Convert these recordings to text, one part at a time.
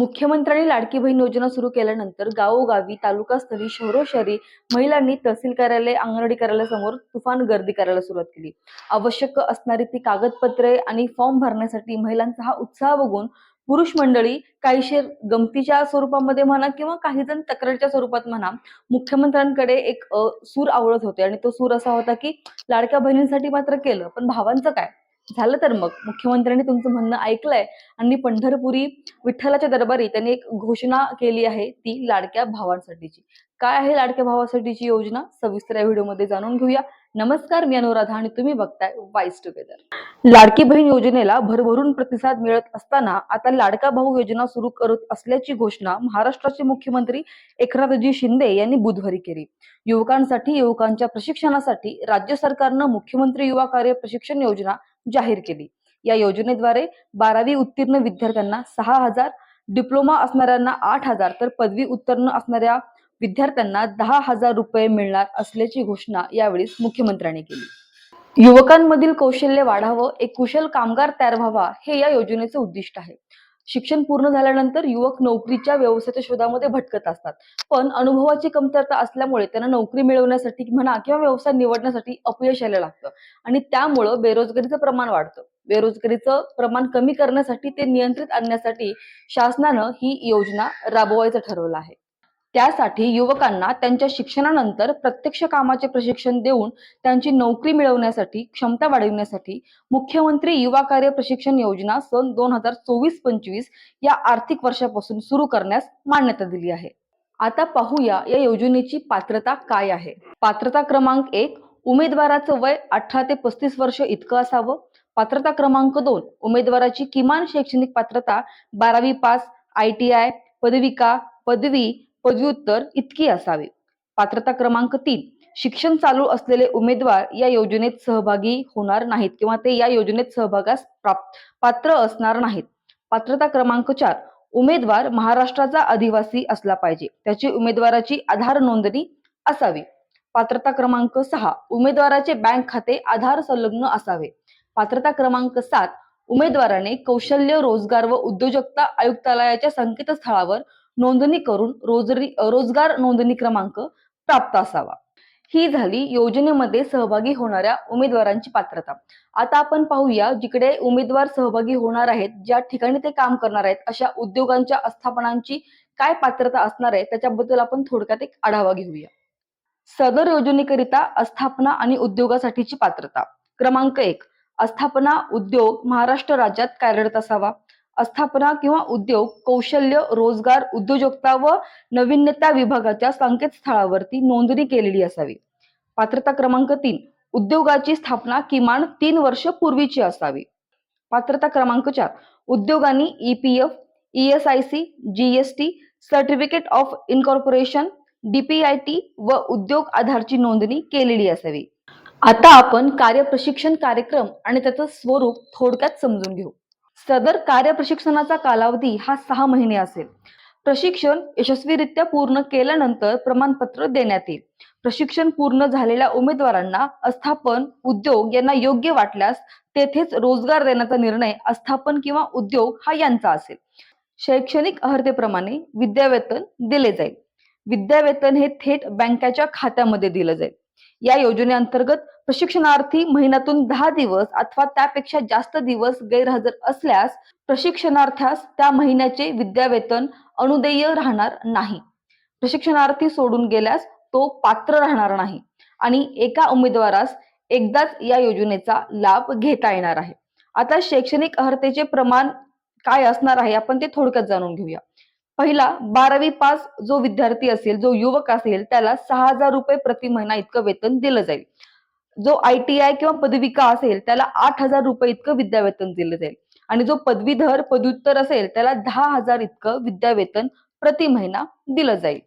मुख्यमंत्र्यांनी लाडकी बहीण योजना सुरू केल्यानंतर गावोगावी तालुकास्तरी शहरोशहरी महिलांनी तहसील कार्यालय अंगणवाडी कार्यालयासमोर तुफान गर्दी करायला सुरुवात केली. आवश्यक असणारी ती कागदपत्रे आणि फॉर्म भरण्यासाठी महिलांचा हा उत्साह बघून पुरुष मंडळी काहीशे गमतीच्या स्वरूपामध्ये म्हणा किंवा काही जण तक्रारीच्या स्वरूपात म्हणा मुख्यमंत्र्यांकडे एक सूर आवळत होते. आणि तो सूर असा होता की लाडक्या बहिणींसाठी मात्र केलं पण भावांचं काय? झालं तर मग. मुख्यमंत्र्यांनी तुमचं म्हणणं ऐकलंय आणि पंढरपुरी विठ्ठलाच्या दरबारी त्यांनी एक घोषणा केली आहे ती लाडक्या भावांसाठीची. काय आहे लाडक्या भावासाठीची योजना? सविस्तर या व्हिडिओमध्ये जाणून घेऊया. नमस्कार मी अनुराधा आणि तुम्ही बघताय वाईस टुगेदर लाडकी बहीण योजनेला भरभरून प्रतिसाद मिळत असताना आता लाडका भाऊ योजना सुरू करत असल्याची घोषणा महाराष्ट्राचे मुख्यमंत्री एकनाथजी शिंदे यांनी बुधवारी केली. युवकांसाठी युवकांच्या प्रशिक्षणासाठी राज्य सरकारनं मुख्यमंत्री युवा कार्य प्रशिक्षण योजना जाहीर केली. या योजनेद्वारे बारावी उत्तीर्ण विद्यार्थ्यांना सहा हजार डिप्लोमा असणाऱ्यांना आठ हजार तर पदवी उत्तीर्ण असणाऱ्या विद्यार्थ्यांना दहा हजार रुपये मिळणार असल्याची घोषणा यावेळी मुख्यमंत्र्यांनी केली. युवकांमधील कौशल्य वाढावं एक कुशल कामगार तयार व्हावा हे या योजनेचे उद्दिष्ट आहे. शिक्षण पूर्ण झाल्यानंतर युवक नोकरीच्या व्यवसायाच्या शोधामध्ये भटकत असतात. पण अनुभवाची कमतरता असल्यामुळे त्यांना नोकरी मिळवण्यासाठी म्हणा किंवा व्यवसाय निवडण्यासाठी अपयश यायला लागतं. आणि त्यामुळं बेरोजगारीचं प्रमाण वाढतं. बेरोजगारीचं प्रमाण कमी करण्यासाठी ते नियंत्रित आणण्यासाठी शासनानं ही योजना राबवायचं ठरवलं आहे. त्यासाठी युवकांना त्यांच्या शिक्षणानंतर प्रत्यक्ष कामाचे प्रशिक्षण देऊन त्यांची नोकरी मिळवण्यासाठी क्षमता वाढविण्यासाठी मुख्यमंत्री युवा कार्य प्रशिक्षण योजना सन दोन हजार चोवीस पंचवीस या आर्थिक वर्षापासून सुरू करण्यास मान्यता दिली आहे. आता पाहूया या योजनेची पात्रता काय आहे. पात्रता क्रमांक एक उमेदवाराचं वय अठरा ते पस्तीस वर्ष इतकं असावं. पात्रता क्रमांक दोन उमेदवाराची किमान शैक्षणिक पात्रता बारावी पास आय टी आय पदविका पदवी पदव्युत्तर इतकी असावी. पात्रता क्रमांक तीन शिक्षण चालू असलेले उमेदवार या योजनेत सहभागी होणार नाहीत किंवा ते या योजनेत सहभागास प्राप्त पात्र असणार नाहीत. पात्रता क्रमांक चार उमेदवार महाराष्ट्राचा अधिवासी असला पाहिजे. त्याची उमेदवाराची आधार नोंदणी असावी. पात्रता क्रमांक सहा उमेदवाराचे बँक खाते आधार संलग्न असावे. पात्रता क्रमांक सात उमेदवाराने कौशल्य रोजगार व उद्योजकता आयुक्तालयाच्या संकेतस्थळावर नोंदणी करून रोजरी रोजगार नोंदणी क्रमांक प्राप्त असावा. ही झाली योजनेमध्ये सहभागी होणाऱ्या उमेदवारांची पात्रता. आता आपण पाहूया जिकडे उमेदवार सहभागी होणार आहेत ज्या ठिकाणी ते काम करणार आहेत अशा उद्योगांच्या आस्थापनांची काय पात्रता असणार आहे त्याच्याबद्दल आपण थोडक्यात एक आढावा घेऊया. सदर योजनेकरिता आस्थापना आणि उद्योगासाठीची पात्रता. क्रमांक एक आस्थापना उद्योग महाराष्ट्र राज्यात कार्यरत असावा. आस्थापना किंवा उद्योग कौशल्य रोजगार उद्योजकता व नवीनता विभागाच्या संकेतस्थळावरती नोंदणी केलेली असावी. पात्रता क्रमांक तीन उद्योगाची स्थापना किमान तीन वर्ष पूर्वीची असावी. पात्रता क्रमांक चार उद्योगांनी EPF ESIC GST certificate of incorporation DPIIT व उद्योग आधारची नोंदणी केलेली असावी. आता आपण कार्यप्रशिक्षण कार्यक्रम आणि त्याचं स्वरूप थोडक्यात समजून घेऊ. सदर कार्यप्रशिक्षणाचा कालावधी हा सहा महिने असेल. प्रशिक्षण यशस्वीरित्या पूर्ण केल्यानंतर प्रमाणपत्र देण्यात येईल. प्रशिक्षण पूर्ण झालेल्या उमेदवारांना अस्थापन उद्योग यांना योग्य वाटल्यास तेथेच रोजगार देण्याचा निर्णय अस्थापन किंवा उद्योग हा यांचा असेल. शैक्षणिक अर्हतेप्रमाणे विद्यावेतन दिले जाईल. विद्यावेतन हे थेट बँकेच्या खात्यामध्ये दिलं जाईल. या योजनेअंतर्गत प्रशिक्षणार्थी महिन्यातून दहा दिवस अथवा त्यापेक्षा जास्त दिवस गैरहजर असल्यास प्रशिक्षणार्थ्यास त्या महिन्याचे विद्यावेतन अनुदेय राहणार नाही. प्रशिक्षणार्थी सोडून गेल्यास तो पात्र राहणार नाही आणि एका उमेदवारास एकदाच या योजनेचा लाभ घेता येणार आहे. आता शैक्षणिक अर्हतेचे प्रमाण काय असणार आहे आपण ते थोडक्यात जाणून घेऊया. पहिला बारावी पास जो विद्यार्थी असेल जो युवक असेल त्याला सहा हजार रुपये प्रति महिना इतकं वेतन दिलं जाईल. जो आय टी आय किंवा पदविका असेल त्याला आठ हजार रुपये इतकं विद्यावेतन दिलं जाईल. आणि जो पदवीधर पदव्युत्तर असेल त्याला दहा हजार इतकं विद्यावेतन प्रति महिना दिलं जाईल.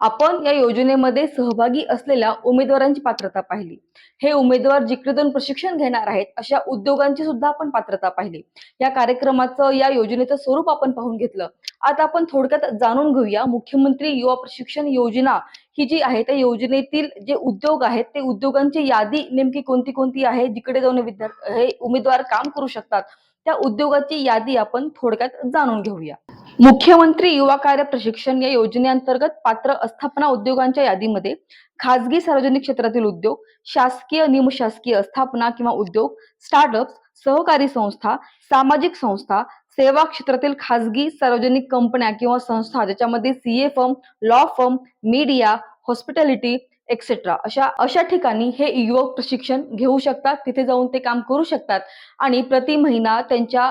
आपण या योजनेमध्ये सहभागी असलेल्या उमेदवारांची पात्रता पाहिली. हे उमेदवार जिकडे दोन प्रशिक्षण घेणार आहेत अशा उद्योगांची सुद्धा आपण पात्रता पाहिली. या कार्यक्रमाचं या योजनेचं स्वरूप आपण पाहून घेतलं. आता आपण थोडक्यात जाणून घेऊया मुख्यमंत्री युवा प्रशिक्षण योजना ही जी आहे त्या योजनेतील जे उद्योग आहेत ते उद्योगांची यादी नेमकी कोणती कोणती आहे जिकडे जाऊन विद्यार्थी हे उमेदवार काम करू शकतात त्या उद्योगाची यादी आपण थोडक्यात जाणून घेऊया. मुख्यमंत्री युवा कार्य प्रशिक्षण या योजनेअंतर्गत पात्र अस्थापना उद्योगांच्या यादीमध्ये खासगी सार्वजनिक क्षेत्रातील उद्योग शासकीय निमशासकीय अस्थापना किंवा उद्योग स्टार्टअप्स सहकारी संस्था सामाजिक संस्था सेवा क्षेत्रातील खासगी सार्वजनिक कंपन्या किंवा संस्था ज्याच्यामध्ये CA firm law firm media hospitality etcetera अशा अशा ठिकाणी हे युवक प्रशिक्षण घेऊ शकतात तिथे जाऊन ते काम करू शकतात आणि प्रति महिना त्यांच्या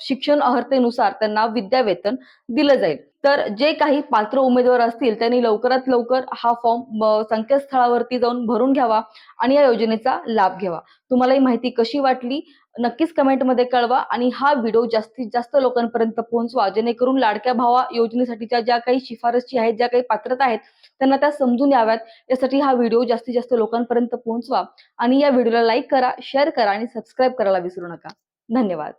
शिक्षण अर्हतेनुसार त्यांना विद्यावेतन दिलं जाईल. तर जे काही पात्र उमेदवार असतील त्यांनी लवकरात लवकर हा फॉर्म संकेतस्थळावरती जाऊन भरून घ्यावा आणि या योजनेचा लाभ घ्यावा. तुम्हाला ही माहिती कशी वाटली नक्कीच कमेंटमध्ये कळवा आणि हा व्हिडिओ जास्तीत जास्त लोकांपर्यंत पोहोचवा. जेणेकरून लाडक्या भावा योजनेसाठीच्या ज्या काही शिफारशी आहेत ज्या काही पात्रता आहेत त्यांना त्या समजून याव्यात. यासाठी हा व्हिडिओ जास्तीत जास्त लोकांपर्यंत पोहोचवा आणि या व्हिडिओला लाईक करा शेअर करा आणि सबस्क्राईब करायला विसरू नका. धन्यवाद.